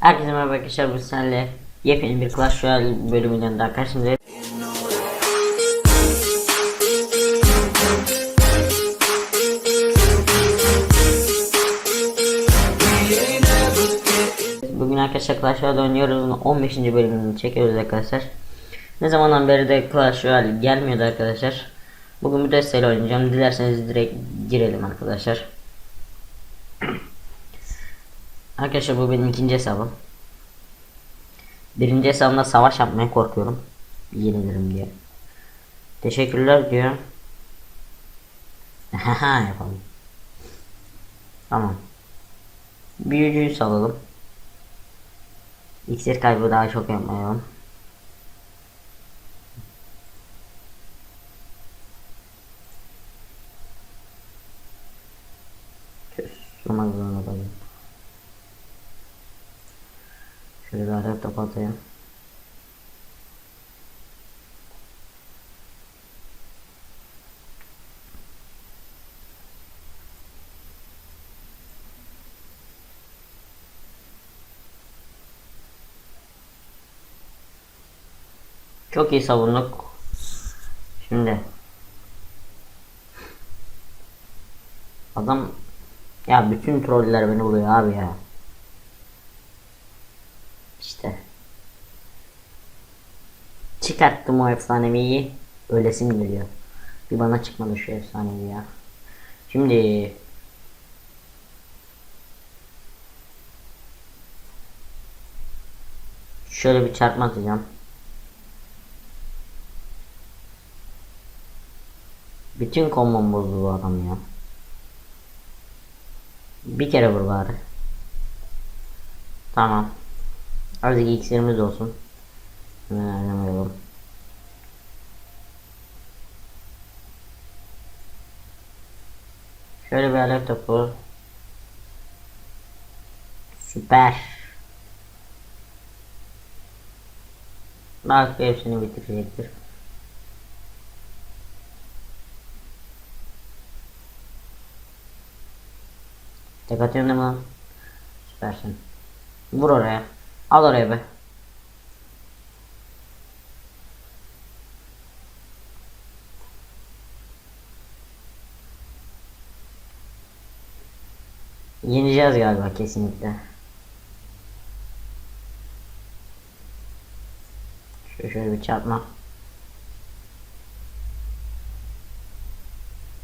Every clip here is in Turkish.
Herkese merhaba arkadaşlar bu senle yepyeni bir Clash Royale bölümünden daha karşınızdayım. Bugün arkadaşlar Clash Royale oynuyoruz. Bunun 15. bölümünü çekiyoruz arkadaşlar. Ne zamandan beri de Clash Royale gelmiyordu arkadaşlar. Bugün bir desteğiyle oynayacağım. Dilerseniz direkt girelim arkadaşlar. Arkadaşlar bu benim ikinci hesabım. Birinci hesabımda savaş yapmaya korkuyorum. Yenilirim diye. Teşekkürler diyor. Haha yapalım. Tamam. Büyücüyü salalım. İksir kaybı daha çok yapmayalım. Susmak zorunda kalayım. Şöyle bir alev topu atayım. Çok iyi savunduk. Şimdi adam ya bütün troller beni buluyor abi ya. İşte. Çıkarttım o efsaneviyi. Ölesim geliyor. Bir bana çıkmadı şu efsanevi ya. Şimdi şöyle bir çarpma atacağım. Bütün kombom bozdu bu adam ya. Bir kere vur bari. Tamam. Azıcık iksirimiz olsun. Hemen harcamayalım. Şöyle bir alev topu. Süper. Belki hepsini bitirecektir. Tek atıyorum değil mi lan? Süpersin. Vur oraya. Al oraya be. Yeneceğiz galiba kesinlikle. Şöyle, şöyle bir çarpma.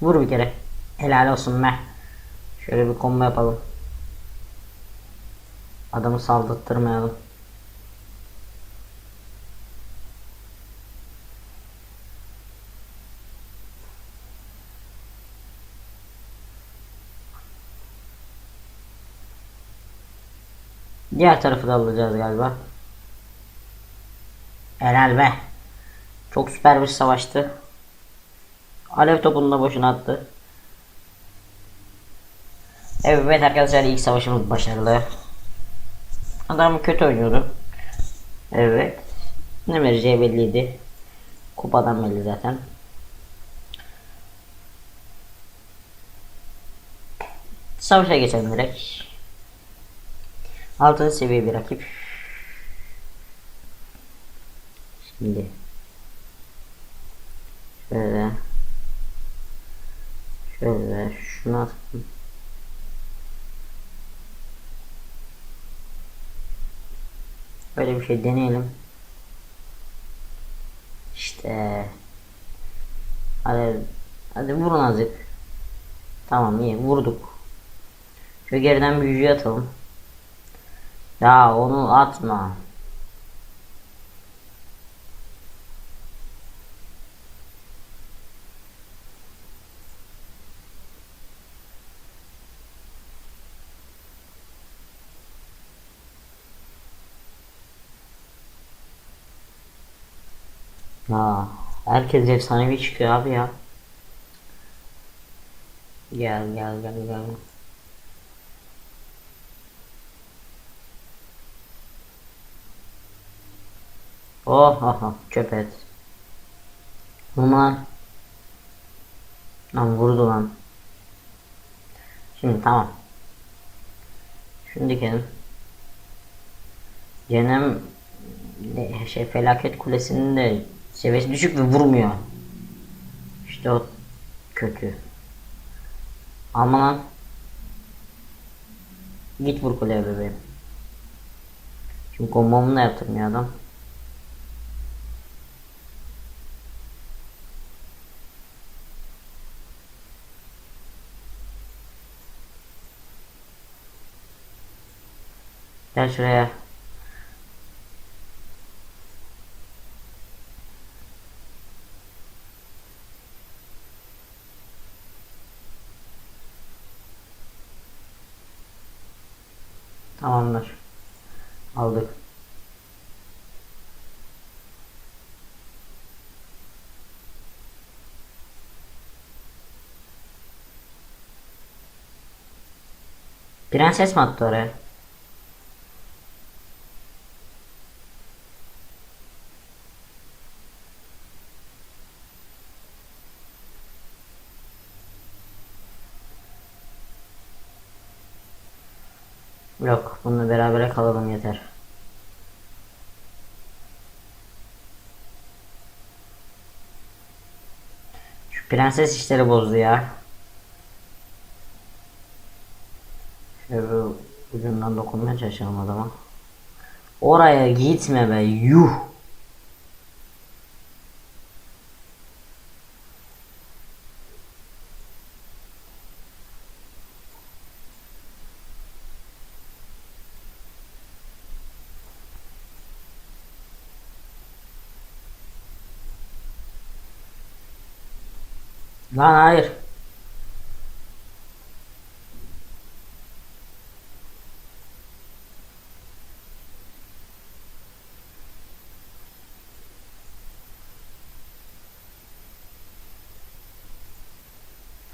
Vur bir kere. Helal olsun be. Şöyle bir combo yapalım. Adamı saldırttırmayalım. Diğer tarafı da alacağız galiba. Helal be. Çok süper bir savaştı. Alev topunu da boşuna attı. Evet arkadaşlar ilk savaşımız başarılı. Adam kötü oynuyordu. Evet. Ne vereceği belliydi. Kupadan belli zaten. Savaşa geçelim direkt. Altın seviye bir rakip. Şimdi şöyle şöyle şunu atayım. Böyle bir şey deneyelim. İşte hadi, hadi vurun azıcık. Tamam iyi vurduk. Şu geriden büyücü atalım. Ya onu atma. Ha, herkes efsanevi çıkıyor abi ya. Gel gel gel gel. Oh oh oh çöp et. Bunlar. Lan vurdu lan. Şimdi tamam. Şunu dikelim. Cehennem de- şey felaket kulesinin de seviyesi düşük ve vurmuyor. İşte o kötü. Aman lan. Git vur kuleye bebeğim. Şimdi kombomu da yaptırmıyor adam. Gel şuraya. Tamamdır. Aldık. Prenses mi attı oraya? Yok, bununla berabere kalalım yeter. Şu prenses işleri bozdu ya. Şöyle ucundan dokunmaya çalışalım adama. Oraya gitme be, yuh. Lan hayır.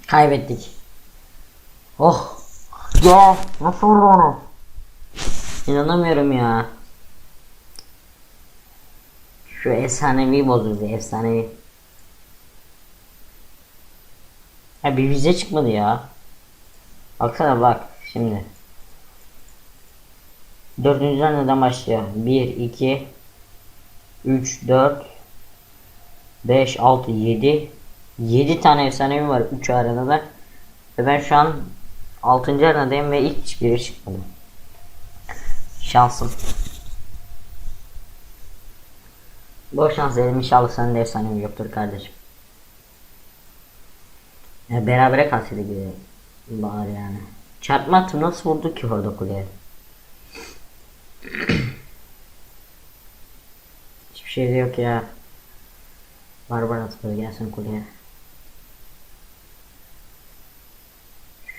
Kaybettik. Oh. Ya nasıl vurdu onu? İnanamıyorum ya. Şu efsanevi bozuldu efsanevi. Ha bir vize çıkmadı ya. Baksana bak şimdi. Dördüncüden neden başlıyor? 1, 2, 3, 4, 5, 6, 7. 7 tane efsanevi var 3 arenada. Ve ben şu an 6. arenadayım ve hiçbiri çıkmadı. Şansım. Bol şans dedim inşallah senin de efsanevi yoktur kardeşim. Ya berabere kalsaydı gibi bari yani. Çarpma attım nasıl vurdu ki orada kuleye? Hiçbir şey de yok ya. Barbar atıyor gelsin kuleye.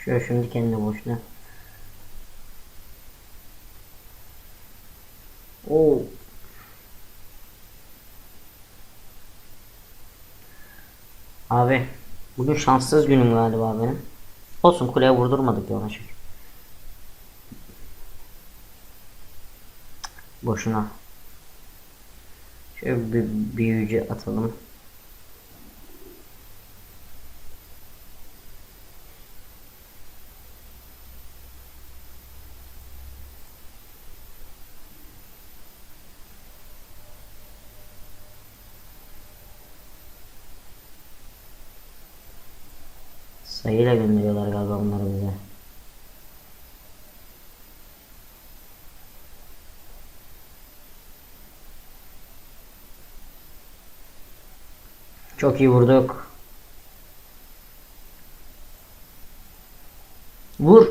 Şöyle şimdi kendine boşuna. Oo. Abi bugün şanssız günüm galiba benim. Olsun kuleye vurdurmadık ya ona şükür. Boşuna. Şöyle bir büyücü atalım. Sayıyla gönderiyorlar galiba bunları bize. Çok iyi vurduk. Vur.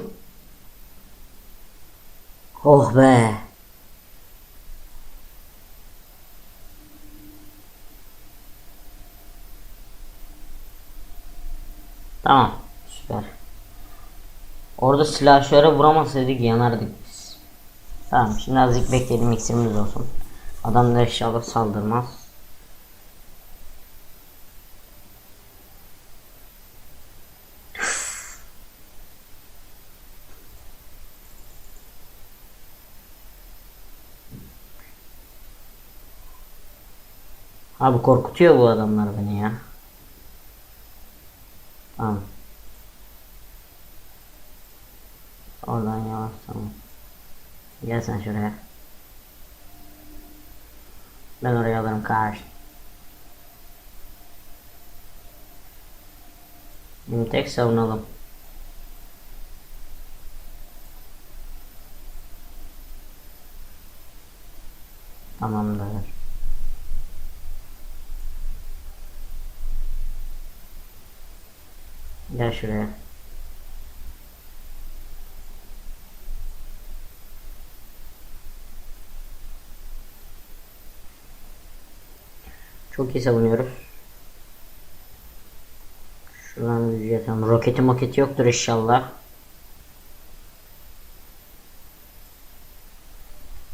Oh be. Tamam. Süper. Orada silahşöre vuramazsaydık yanardık biz. Tamam şimdi azıcık bekleyelim iksirimiz olsun. Adam da inşallah saldırmaz. Abi korkutuyor bu adamlar beni ya. Tamam. Oradan yavaş tamam. Gel sen şuraya. Ben oraya alırım karşı. Şimdi tek savunalım. Tamamdır. Gel şuraya. Çok iyi savunuyoruz. Şuradan yatalım. Roketi moketi yoktur inşallah.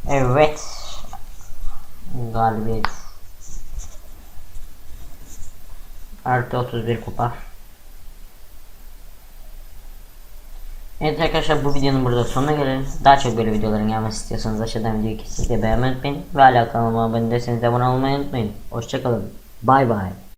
Evet. Galibiyet. Artı 31 kupa. Evet arkadaşlar bu videonun burada sonuna gelelim. Daha çok böyle videoların gelmesi istiyorsanız aşağıdan videoyu kesinlikle beğenmeyi unutmayın. Ve hala kanalıma abone değilseniz de abone olmayı unutmayın. Hoşçakalın. Bay bay.